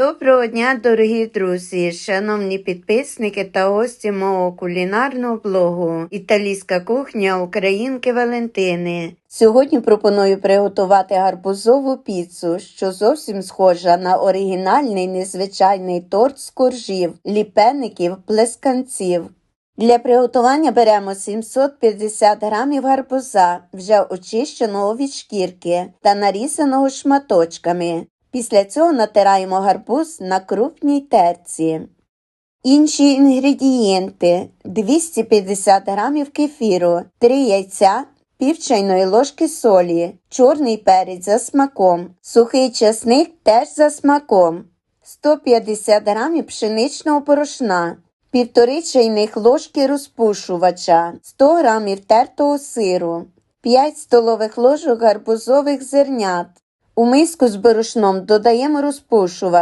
Доброго дня, дорогі друзі, шановні підписники та гості мого кулінарного блогу Італійська кухня Українки Валентини. Сьогодні пропоную приготувати гарбузову піцу, що зовсім схожа на оригінальний незвичайний торт з коржів, ліпеників, плесканців. Для приготування беремо 750 грамів гарбуза, вже очищеного від шкірки та нарізаного шматочками. Після цього натираємо гарбуз на крупній терці. Інші інгредієнти 250 грамів кефіру, 3 яйця, пів чайної ложки солі, чорний перець за смаком, сухий часник теж за смаком, 150 грамів пшеничного порошна, півтори чайних ложки розпушувача, 100 грамів тертого сиру, 5 столових ложок гарбузових зернят. У миску з борошном додаємо розпушувач,